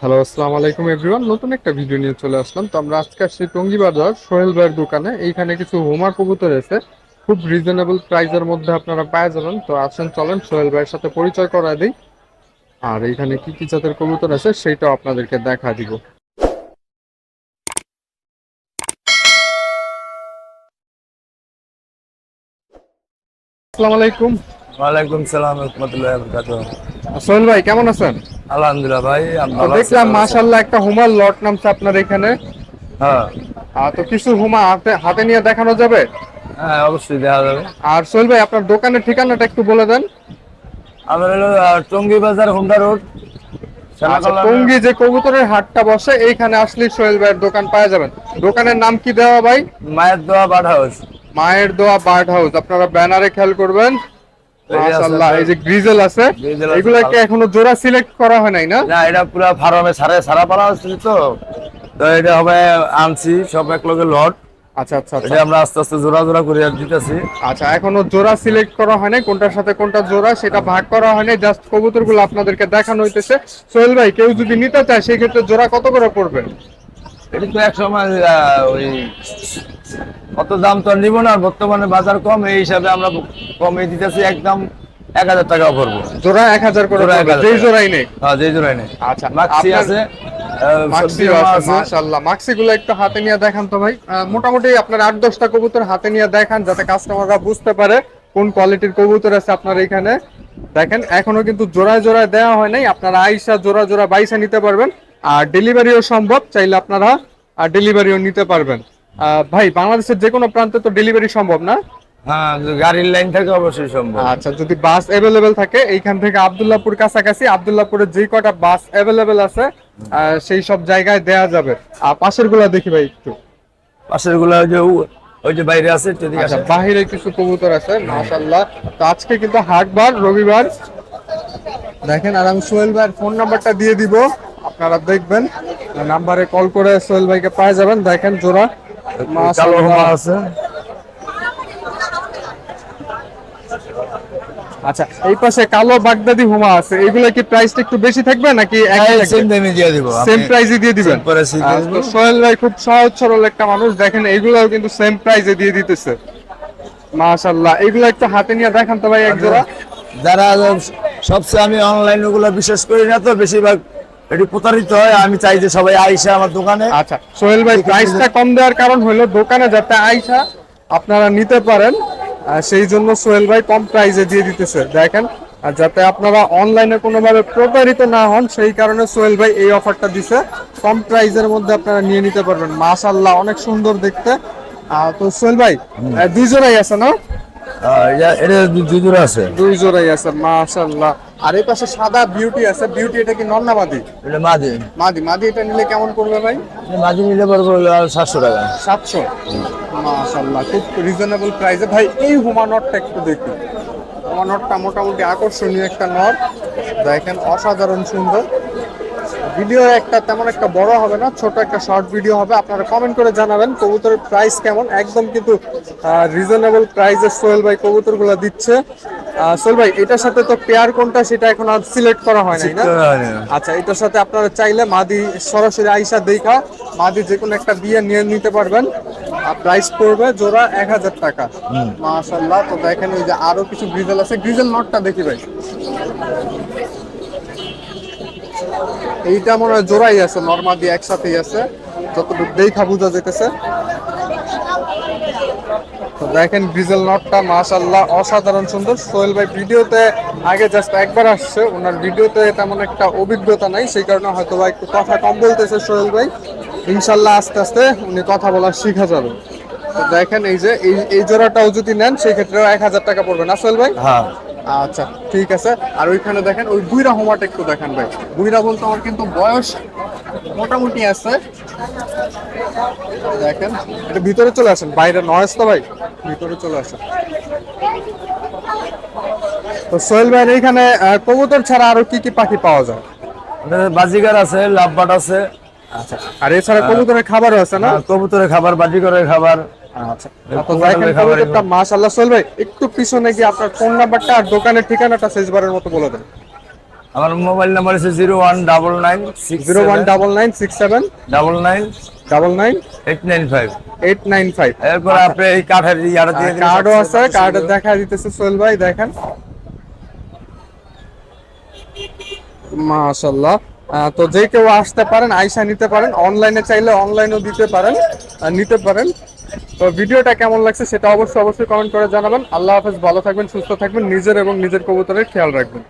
Hello আসসালামু আলাইকুম everyone নতুন একটা ভিডিও নিয়ে চলে আসলাম। তো আমরা আজকে আসছি টঙ্গি বাজার সোহেল ভাইয়ের দোকানে। এইখানে কিছু হোমার কবুতর আছে। খুব রিজনেবল প্রাইসের মধ্যে আপনারা পাওয়া যাবেন তো আসেন চলেন সোহেল ভাইয়ের সাথে পরিচয় করায় দিই। আর এইখানে কি কি জাতের কবুতর আছে সেইটাও আপনাদেরকে দেখা দিব। আসসালামু আলাইকুম। ওয়ালাইকুম সালাম রহমতুল্লাহ সোহেল ভাই কেমন আছেন? আলহামদুলিল্লাহ ভাই দেখলাম মাশাল্লাহ একটা হোমার লট নামছে আপনার এখানে। হ্যাঁ। তো কিছু হোমা হাতে হাতে নিয়ে দেখানো যাবে? হ্যাঁ অবশ্যই দেখা যাবে। আর সোহেল ভাই আপনার দোকানের ঠিকানাটা একটু বলে দেন। আমার হলো টঙ্গী বাজার হুন্ডা রোড আচ্ছা, টঙ্গী যে কবুতরের হাটটা বসে এইখানে আসলে সোহেল ভাইয়ের দোকান পাওয়া যাবেন দোকানের নাম কি দেওয়া ভাই? মায়ের দোয়া বার্ড হাউস। মায়ের দোয়া বার্ড হাউস। আপনারা ব্যানারে খেয়াল করবেন। মাশাআল্লাহ এই যে গ্রিজেল আছে এগুলা কি এখনও জোড়া সিলেক্ট করা হয় নাই না? না এটা পুরো ফার্মে সারা তো। তো এটা হবে আনছি সব এক লগে লট। আচ্ছা আচ্ছা আচ্ছা। এটা আমরা আস্তে আস্তে জোড়া জোড়া করে দিতেছি। আচ্ছা এখনও জোড়া সিলেক্ট করা হয় নাই। কোনটার সাথে কোনটা জোড়া সেটা ভাগ করা হয় নাই। জাস্ট কবুতরগুলো আপনাদেরকে দেখানো হইতেছে। সোহেল ভাই কেউ যদি নিতে চায় সেই ক্ষেত্রে জোড়া কত করে পড়বে? এটা তো এক সময় ওই কত দাম তো নিব না বর্তমানে বাজার কম এই হিসাবে আমরা কমে দিতেছি একদম এক হাজার টাকা পড়ব জোড়া এক হাজার করে জোড়া পড়বে 1000 যেই জোড়াই নেই। হ্যাঁ যে জোড়াই নেই। আচ্ছা মাক্সি আছে একটু হাতে নিয়ে দেখান তো ভাই। মোটামুটি আপনার আট দশটা কবুতর হাতে নিয়ে দেখান যাতে কাস্টমাররা বুঝতে পারে কোন কোয়ালিটির কবুতর আছে আপনার এখানে। দেখেন এখনও কিন্তু জোড়ায় জোড়ায় দেওয়া হয় নাই। আপনারা আইসা জোড়া জোড়া বাইসা নিতে পারবেন। আর ডেলিভারিও সম্ভব চাইলে আপনারা ডেলিভারিও নিতে পারবেন। ভাই বাংলাদেশের যে কোনো প্রান্তে তো ডেলিভারি সম্ভব না? হ্যাঁ গাড়ির লাইন থেকে অবশ্যই সম্ভব। আচ্ছা যদি বাস অ্যাভেলেবেল থাকে এইখান থেকে আব্দুল্লাহপুর কাছাকাছি আব্দুল্লাহপুরের যে কটা বাস অ্যাভেলেবেল আছে সেই সব জায়গায় দেয়া যাবে। আর পাশেরগুলা দেখি ভাই একটু। পাশেরগুলো ওই যে ওই যে বাইরে আছে এদিকে আচ্ছা। বাহিরে কিছু কবুতর আছে মাশাআল্লাহ। তো আজকে কিন্তু হাটবার রবিবার। দেখেন আর আমি সোহেল ভাইয়ের ফোন নাম্বারটা দিয়ে দিব। আপনারা দেখবেন নাম্বারে কল করে সোহেল ভাইকে পাওয়া যাবেন। দেখেন জোড়া। আছে। আচ্ছা এই পাশে কালো বাগদাদি হুমা আছে। এগুলা কি প্রাইসটা একটু বেশি থাকবে নাকি সেম দামে দিয়ে দিব। সেম প্রাইসে দিয়ে দিবেন। সোহেল ভাই খুব সহজ সরল একটা মানুষ। দেখেন এইগুলাও কিন্তু সেম প্রাইসে দিয়ে দিতেছে। মাশাআল্লাহ। এগুলো একটু হাতে নিয়ে দেখান তো ভাই এক জোড়া। যারা সবচেয়ে আমি অনলাইন ওগুলো বিশেষ করি না তো বেশিরভাগ এটি প্রতারিত হয় আমি চাই যে সবাই আইসা আমার দোকানে। আচ্ছা সোহেল ভাই প্রাইসটা কম দেওয়ার কারণ হলো দোকানে যাতে আইসা আপনারা নিতে পারেন সেই জন্য সোহেল ভাই কম প্রাইসে দিয়ে দিতেছে। দেখেন আর যাতে আপনারা অনলাইনে কোনোভাবে প্রতারিত না হন সেই কারণে সোহেল ভাই এই অফারটা দিছে। কম প্রাইসের মধ্যে আপনারা নিয়ে নিতে পারবেন। মাশাআল্লাহ অনেক সুন্দর দেখতে। তো সোহেল ভাই দুই জোড়াই আছে না? এটা- দুই জোড়া আছে। দুই জোড়াই আছে মাশাআল্লাহ। আর এই পাশে সাদা বিউটি আছে। বিউটি এটা কি নন্না মাদি? এটা মাঝে মাদি। মাদি এটা নিলে কেমন পড়বে ভাই? মাদি নিলে হলো সাতশো টাকা। সাতশো? মাশাল্লাহ খুব রিজনেবল প্রাইসে ভাই এই হুমা নটটা একটু দেখি। হুমা নটটা মোটামুটি আকর্ষণীয় একটা নট দেখেন অসাধারণ সুন্দর। ভিডিও একটা তেমন একটা বড় হবে না ছোট একটা শর্ট ভিডিও হবে। আপনারা কমেন্ট করে জানাবেন কবুতরের প্রাইস কেমন। একদম কিন্তু রিজনেবল প্রাইসে সোহেল ভাই কবুতরগুলো দিচ্ছে। সোহেল ভাই এটার সাথে তো পেয়ার কোনটা সেটা এখন আর সিলেক্ট করা হয় নাই না? আচ্ছা এটার সাথে আপনারা চাইলে মাদি সরাসরি আইসা দেখা মাদি যে কোনো একটা বিয়ে নিয়ে নিতে পারবেন। আর প্রাইস পড়বে জোড়া এক হাজার টাকা। মাশাল্লাহ তো দেখেন ওই যে আরও কিছু গ্রিজেল আছে। গ্রিজেল নটটা দেখি ভাই। এইটা মনে হয় জোড়াই আছে নর্মাদি একসাথেই আছে। যতটুকু দেখা বোঝা যেতেছে দেখেন গ্রিজেল নটটা মাশাল্লাহ অসাধারণ সুন্দর। সোহেল ভাই ভিডিওতে আগে জাস্ট একবার আসছে। ওনার ভিডিওতে তেমন একটা অভিজ্ঞতা নাই, সেই কারণে হয়তো বা একটু কথা কম বলতেছে সোহেল ভাই। ইনশাল্লাহ আস্তে আস্তে উনি কথা বলা শিখা যাবে। দেখেন এই যে এই জোড়াটাও যদি নেন, সেই ক্ষেত্রেও এক হাজার টাকা পড়বে না সোহেল ভাই? হ্যাঁ। আচ্ছা ঠিক আছে। আর ওইখানে দেখেন ওই বুইরা হোমাটা একটু দেখেন ভাই। বুইরা বলতে আমার কিন্তু বয়স মোটামুটি আছে। দেখেন এটা ভিতরে চলে আসেন। বাইরে নয়েস তো ভাই ভিতরে চলে আসেন। তো সোহেল ভাইয়ের এইখানে কবুতর ছাড়া আরও কি কি পাখি পাওয়া যায়? বাজিগার আছে লাভবাট আছে। আচ্ছা আর এছাড়া কবুতরের খাবারও আছে না? কবুতরের খাবার বাজিগরের খাবার। আচ্ছা মাশাআল্লাহ সোহেল ভাই একটু পিছনে গিয়ে আপনার ফোন নাম্বারটা আর দোকানের ঠিকানাটা শেষবারের মতো বলে দেন। আমার মোবাইল নাম্বার হচ্ছে zero one double nine zero one double nine six seven double nine double nine eight nine five. Eight nine five. এরপর আপনি এই কাঠের ইয়াটা দিয়ে কার্ডও আছে কার্ড দেখা দিতেছে সোহেল ভাই দেখেন মাশাল্লাহ তো যে কেউ আসতে পারেন আইসা নিতে পারেন অনলাইনে চাইলে অনলাইনেও দিতে পারেন আর নিতে পারেন। তো ভিডিওটা কেমন লাগছে সেটা অবশ্যই অবশ্যই কমেন্ট করে জানাবেন। আল্লাহ হাফেজ, ভালো থাকবেন, সুস্থ থাকবেন, নিজের এবং নিজের কবুতরের খেয়াল রাখবেন।